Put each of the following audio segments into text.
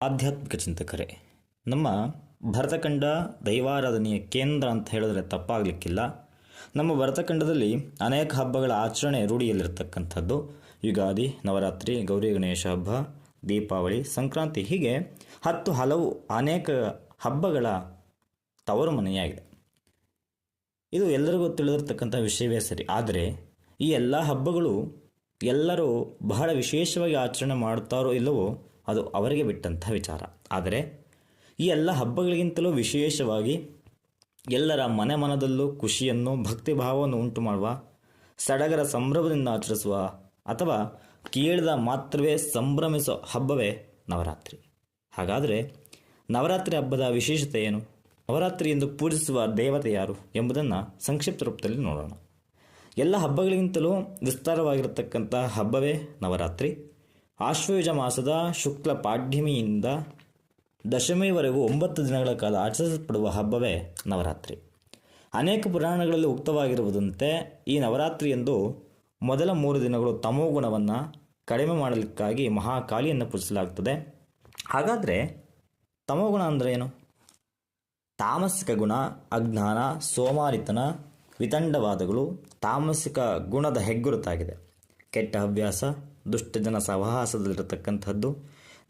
ಆಧ್ಯಾತ್ಮಿಕ ಚಿಂತಕರೇ, ನಮ್ಮ ಭರತಖಂಡ ದೈವಾರಾಧನೆಯ ಕೇಂದ್ರ ಅಂತ ಹೇಳಿದ್ರೆ ತಪ್ಪಾಗಲಿಕ್ಕಿಲ್ಲ. ನಮ್ಮ ಭರತಖಂಡದಲ್ಲಿ ಅನೇಕ ಹಬ್ಬಗಳ ಆಚರಣೆ ರೂಢಿಯಲ್ಲಿರ್ತಕ್ಕಂಥದ್ದು. ಯುಗಾದಿ, ನವರಾತ್ರಿ, ಗೌರಿ ಗಣೇಶ ಹಬ್ಬ, ದೀಪಾವಳಿ, ಸಂಕ್ರಾಂತಿ ಹೀಗೆ ಹತ್ತು ಹಲವು ಅನೇಕ ಹಬ್ಬಗಳ ತವರು ಮನೆಯಾಗಿದೆ ಇದು ಎಲ್ಲರಿಗೂ ತಿಳಿದಿರ್ತಕ್ಕಂಥ ವಿಷಯವೇ ಸರಿ. ಆದರೆ ಈ ಎಲ್ಲ ಹಬ್ಬಗಳು ಎಲ್ಲರೂ ಬಹಳ ವಿಶೇಷವಾಗಿ ಆಚರಣೆ ಮಾಡ್ತಾರೋ ಇಲ್ಲವೋ ಅದು ಅವರಿಗೆ ಬಿಟ್ಟಂಥ ವಿಚಾರ. ಆದರೆ ಈ ಎಲ್ಲ ಹಬ್ಬಗಳಿಗಿಂತಲೂ ವಿಶೇಷವಾಗಿ ಎಲ್ಲರ ಮನೆ ಮನದಲ್ಲೂ ಖುಷಿಯನ್ನು, ಭಕ್ತಿಭಾವವನ್ನು ಉಂಟು ಮಾಡುವ ಸಡಗರ ಸಂಭ್ರಮದಿಂದ ಆಚರಿಸುವ ಅಥವಾ ಕೇಳಿದ ಮಾತ್ರವೇ ಸಂಭ್ರಮಿಸೋ ಹಬ್ಬವೇ ನವರಾತ್ರಿ. ಹಾಗಾದರೆ ನವರಾತ್ರಿ ಹಬ್ಬದ ವಿಶೇಷತೆ ಏನು? ನವರಾತ್ರಿ ಎಂದು ಪೂಜಿಸುವ ದೇವತೆ ಯಾರು ಎಂಬುದನ್ನು ಸಂಕ್ಷಿಪ್ತ ರೂಪದಲ್ಲಿ ನೋಡೋಣ. ಎಲ್ಲ ಹಬ್ಬಗಳಿಗಿಂತಲೂ ವಿಸ್ತಾರವಾಗಿರತಕ್ಕಂಥ ಹಬ್ಬವೇ ನವರಾತ್ರಿ. ಆಶ್ವಯುಜ ಮಾಸದ ಶುಕ್ಲ ಪಾಡ್ಯಮಿಯಿಂದ ದಶಮಿವರೆಗೂ ಒಂಬತ್ತು ದಿನಗಳ ಕಾಲ ಆಚರಿಸಲ್ಪಡುವ ಹಬ್ಬವೇ ನವರಾತ್ರಿ. ಅನೇಕ ಪುರಾಣಗಳಲ್ಲಿ ಉಕ್ತವಾಗಿರುವುದಂತೆ ಈ ನವರಾತ್ರಿಯಂದು ಮೊದಲ ಮೂರು ದಿನಗಳು ತಮೋಗುಣವನ್ನು ಕಡಿಮೆ ಮಾಡಲಿಕ್ಕಾಗಿ ಮಹಾಕಾಳಿಯನ್ನು ಪೂಜಿಸಲಾಗುತ್ತದೆ ಹಾಗಾದರೆ ತಮೋಗುಣ ಅಂದರೆ ಏನು? ತಾಮಸಿಕ ಗುಣ, ಅಜ್ಞಾನ, ಸೋಮಾರಿತನ, ವಿತಂಡವಾದಗಳು, ತಾಮಸಿಕ ಗುಣದ ಹೆಗ್ಗುರುತಾಗಿದೆ. ಕೆಟ್ಟ ಹವ್ಯಾಸ ದುಷ್ಟಜನ ಸಹವಾಸದಲ್ಲಿರತಕ್ಕಂಥದ್ದು,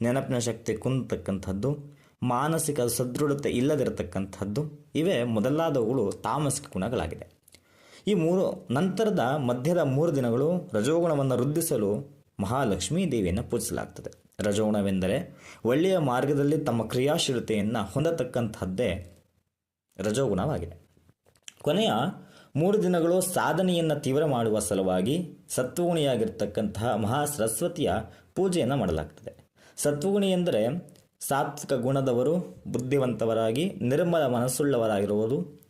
ನೆನಪಿನ ಶಕ್ತಿ ಕುಂದತಕ್ಕಂಥದ್ದು, ಮಾನಸಿಕ ಸದೃಢತೆ ಇಲ್ಲದಿರತಕ್ಕಂಥದ್ದು, ಇವೇ ಮೊದಲಾದವುಗಳು ತಾಮಸಿಕ ಗುಣಗಳಾಗಿದೆ ಈ ಮೂರು ನಂತರದ ಮಧ್ಯದ ಮೂರು ದಿನಗಳು ರಜೋಗುಣವನ್ನು ವೃದ್ಧಿಸಲು ಮಹಾಲಕ್ಷ್ಮೀ ದೇವಿಯನ್ನು ಪೂಜಿಸಲಾಗ್ತದೆ. ರಜೋಗುಣವೆಂದರೆ ಒಳ್ಳೆಯ ಮಾರ್ಗದಲ್ಲಿ ತಮ್ಮ ಕ್ರಿಯಾಶೀಲತೆಯನ್ನು ಹೊಂದತಕ್ಕಂಥದ್ದೇ ರಜೋಗುಣವಾಗಿದೆ. ಕೊನೆಯ ಮೂರು ದಿನಗಳು ಸಾಧನೆಯನ್ನು ತೀವ್ರ ಮಾಡುವ ಸಲುವಾಗಿ ಸತ್ವಗುಣಿಯಾಗಿರ್ತಕ್ಕಂತಹ ಮಹಾ ಸರಸ್ವತಿಯ ಪೂಜೆಯನ್ನು ಮಾಡಲಾಗ್ತದೆ. ಸತ್ವಗುಣಿ ಎಂದರೆ ಸಾತ್ವಿಕ ಗುಣದವರು, ಬುದ್ಧಿವಂತವರಾಗಿ, ನಿರ್ಮಲ ಮನಸ್ಸುಳ್ಳವರಾಗಿರುವುದು,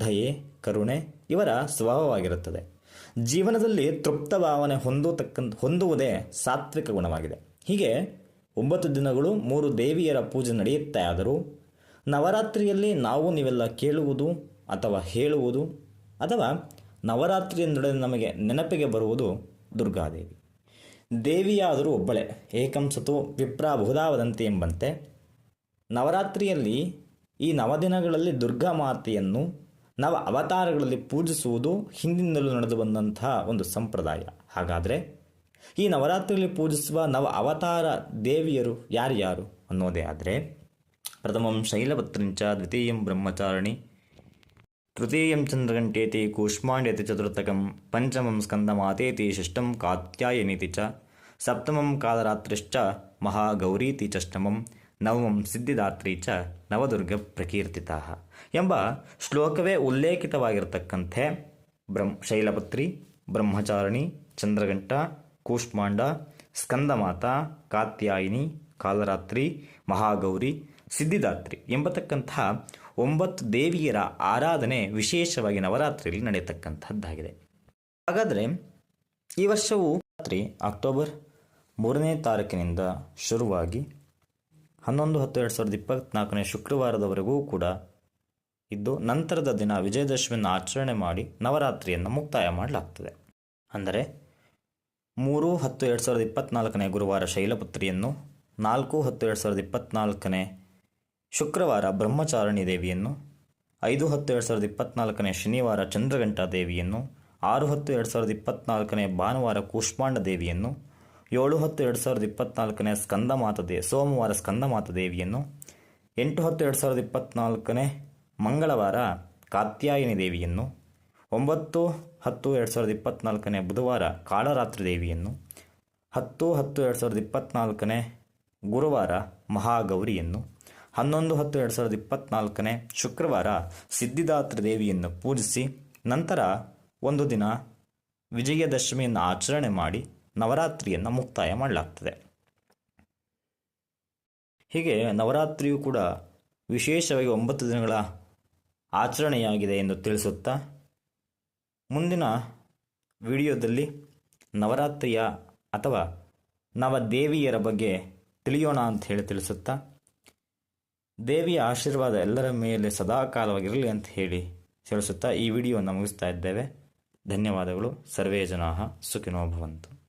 ದಯೆ, ಕರುಣೆ ಇವರ ಸ್ವಭಾವವಾಗಿರುತ್ತದೆ. ಜೀವನದಲ್ಲಿ ತೃಪ್ತ ಭಾವನೆ ಹೊಂದತಕ್ಕಂಥ ಹೊಂದುವುದೇ ಸಾತ್ವಿಕ ಗುಣವಾಗಿದೆ. ಹೀಗೆ ಒಂಬತ್ತು ದಿನಗಳು ಮೂರು ದೇವಿಯರ ಪೂಜೆ ನಡೆಯುತ್ತೆ ಆದರೂ ನವರಾತ್ರಿಯಲ್ಲಿ ನಾವು ನೀವೆಲ್ಲ ಕೇಳುವುದು ಅಥವಾ ಹೇಳುವುದು ಅಥವಾ ನವರಾತ್ರಿ ಎಂದೊಡನೆ ನಮಗೆ ನೆನಪಿಗೆ ಬರುವುದು ದುರ್ಗಾದೇವಿ. ದೇವಿಯಾದರೂ ಒಬ್ಬಳೆ ಏಕಂಸತು ವಿಪ್ರ ಬಹುದಾವದಂತೆ ಎಂಬಂತೆ. ನವರಾತ್ರಿಯಲ್ಲಿ ಈ ನವದಿನಗಳಲ್ಲಿ ದುರ್ಗಾ ಮಾತೆಯನ್ನು ನವ ಅವತಾರಗಳಲ್ಲಿ ಪೂಜಿಸುವುದು ಹಿಂದಿನಿಂದಲೂ ನಡೆದು ಬಂದಂತಹ ಒಂದು ಸಂಪ್ರದಾಯ. ಹಾಗಾದರೆ ಈ ನವರಾತ್ರಿಯಲ್ಲಿ ಪೂಜಿಸುವ ನವ ಅವತಾರ ದೇವಿಯರು ಯಾರ್ಯಾರು ಅನ್ನೋದೇ ಆದರೆ ಪ್ರಥಮಂ ಶೈಲಪತ್ರಿಂಚ ದ್ವಿತೀಯಂ ಬ್ರಹ್ಮಚಾರಿಣಿ ತೃತೀಯಂ ಚಂದ್ರಗಂಟೇತಿ ಕೂಷ್ಮಾಂಡ್ಯತಿ ಚತುರ್ಥಕಂ ಪಂಚಮಂ ಸ್ಕಂದಮಾತೇತಿ ಷಷ್ಠಂ ಕಾತ್ಯಾಯನೀತಿ ಚ ಸಪ್ತಮಂ ಕಾಲರಾತ್ರಿಶ್ಚ ಮಹಾಗೌರೀತಿ ಚಷ್ಟಮಂ ನವಮಂ ಸಿದ್ಧಿದಾತ್ರಿ ಚ ನವದುರ್ಗ ಪ್ರಕೀರ್ತಿತ ಎಂಬ ಶ್ಲೋಕವೇ ಉಲ್ಲೇಖಿತವಾಗಿರತಕ್ಕಂತೆ ಬ್ರಹ್ಮ ಶೈಲಪತ್ರಿ, ಬ್ರಹ್ಮಚಾರಿಣಿ ಚಂದ್ರಗಂಟ ಕೂಷ್ಮಾಂಡ, ಸ್ಕಂದಮಾತ, ಕಾತ್ಯಾಯಿನಿ, ಕಾಲರಾತ್ರಿ, ಮಹಾಗೌರಿ, ಸಿದ್ಧಿದಾತ್ರಿ ಎಂಬತಕ್ಕಂತಹ ಒಂಬತ್ತು ದೇವಿಯರ ಆರಾಧನೆ ವಿಶೇಷವಾಗಿ ನವರಾತ್ರಿಯಲ್ಲಿ ನಡೆಯತಕ್ಕಂಥದ್ದಾಗಿದೆ ಹಾಗಾದರೆ ಈ ವರ್ಷವು ರಾತ್ರಿ ಅಕ್ಟೋಬರ್ ಮೂರನೇ ತಾರೀಕಿನಿಂದ ಶುರುವಾಗಿ ಹನ್ನೊಂದು, ಹತ್ತು, ಎರಡು ಸಾವಿರದ ಇಪ್ಪತ್ತ್ನಾಲ್ಕನೇ ಶುಕ್ರವಾರದವರೆಗೂ ಕೂಡ ಇದ್ದು ನಂತರದ ದಿನ ವಿಜಯದಶಮಿಯನ್ನು ಆಚರಣೆ ಮಾಡಿ ನವರಾತ್ರಿಯನ್ನು ಮುಕ್ತಾಯ ಮಾಡಲಾಗ್ತದೆ. ಅಂದರೆ ಮೂರು, ಹತ್ತು, ಎರಡು ಸಾವಿರದ ಇಪ್ಪತ್ತ್ನಾಲ್ಕನೇ ಗುರುವಾರ ಶೈಲಪುತ್ರಿಯನ್ನು ನಾಲ್ಕು, ಹತ್ತು, ಎರಡು ಸಾವಿರದ ಇಪ್ಪತ್ತ್ನಾಲ್ಕನೇ ಶುಕ್ರವಾರ ಬ್ರಹ್ಮಚಾರಿಣಿ ದೇವಿಯನ್ನು, ಐದು ಹತ್ತು ಎರಡು ಸಾವಿರದ ಇಪ್ಪತ್ನಾಲ್ಕನೇ ಶನಿವಾರ ಚಂದ್ರಘಂಟಾ ದೇವಿಯನ್ನು, ಆರು ಹತ್ತು ಎರಡು ಸಾವಿರದ ಇಪ್ಪತ್ನಾಲ್ಕನೇ ಭಾನುವಾರ ಕೂಷ್ಮಾಂಡ ದೇವಿಯನ್ನು, ಏಳು ಹತ್ತು ಎರಡು ಸಾವಿರದ ಇಪ್ಪತ್ತ್ನಾಲ್ಕನೇ ಸ್ಕಂದಮಾತ ದೇ, ಸೋಮವಾರ ಸ್ಕಂದಮಾತ ದೇವಿಯನ್ನು, ಎಂಟು ಹತ್ತು ಎರಡು ಸಾವಿರದ ಇಪ್ಪತ್ನಾಲ್ಕನೇ ಮಂಗಳವಾರ ಕಾತ್ಯಾಯಿನಿ ದೇವಿಯನ್ನು, ಒಂಬತ್ತು ಹತ್ತು ಎರಡು ಸಾವಿರದ ಇಪ್ಪತ್ನಾಲ್ಕನೇ ಬುಧವಾರ ಕಾಳರಾತ್ರಿ ದೇವಿಯನ್ನು, ಹತ್ತು ಹತ್ತು ಎರಡು ಸಾವಿರದ ಇಪ್ಪತ್ತ್ನಾಲ್ಕನೇ ಗುರುವಾರ ಮಹಾಗೌರಿಯನ್ನು ಹನ್ನೊಂದು ಹತ್ತು ಎರಡು ಸಾವಿರದ ಇಪ್ಪತ್ತ್ನಾಲ್ಕನೇ ಶುಕ್ರವಾರ ಸಿದ್ಧಿದಾತ್ರ ದೇವಿಯನ್ನು ಪೂಜಿಸಿ ನಂತರ ಒಂದು ದಿನ ವಿಜಯದಶಮಿಯನ್ನು ಆಚರಣೆ ಮಾಡಿ ನವರಾತ್ರಿಯನ್ನು ಮುಕ್ತಾಯ ಮಾಡಲಾಗ್ತದೆ. ಹೀಗೆ ನವರಾತ್ರಿಯು ಕೂಡ ವಿಶೇಷವಾಗಿ ಒಂಬತ್ತು ದಿನಗಳ ಆಚರಣೆಯಾಗಿದೆ ಎಂದು ತಿಳಿಸುತ್ತಾ ಮುಂದಿನ ವಿಡಿಯೋದಲ್ಲಿ ನವರಾತ್ರಿಯ ಅಥವಾ ನವದೇವಿಯರ ಬಗ್ಗೆ ತಿಳಿಯೋಣ ಅಂತ ಹೇಳಿ ತಿಳಿಸುತ್ತಾ ದೇವಿಯ ಆಶೀರ್ವಾದ ಎಲ್ಲರ ಮೇಲೆ ಸದಾಕಾಲವಾಗಿರಲಿ ಅಂತ ಹೇಳಿ ತಿಳಿಸುತ್ತಾ ಈ ವಿಡಿಯೋವನ್ನು ಮುಗಿಸ್ತಾ ಇದ್ದೇವೆ. ಧನ್ಯವಾದಗಳು. ಸರ್ವೇ ಜನಾಹ ಸುಖಿನೋ ಭವಂತು.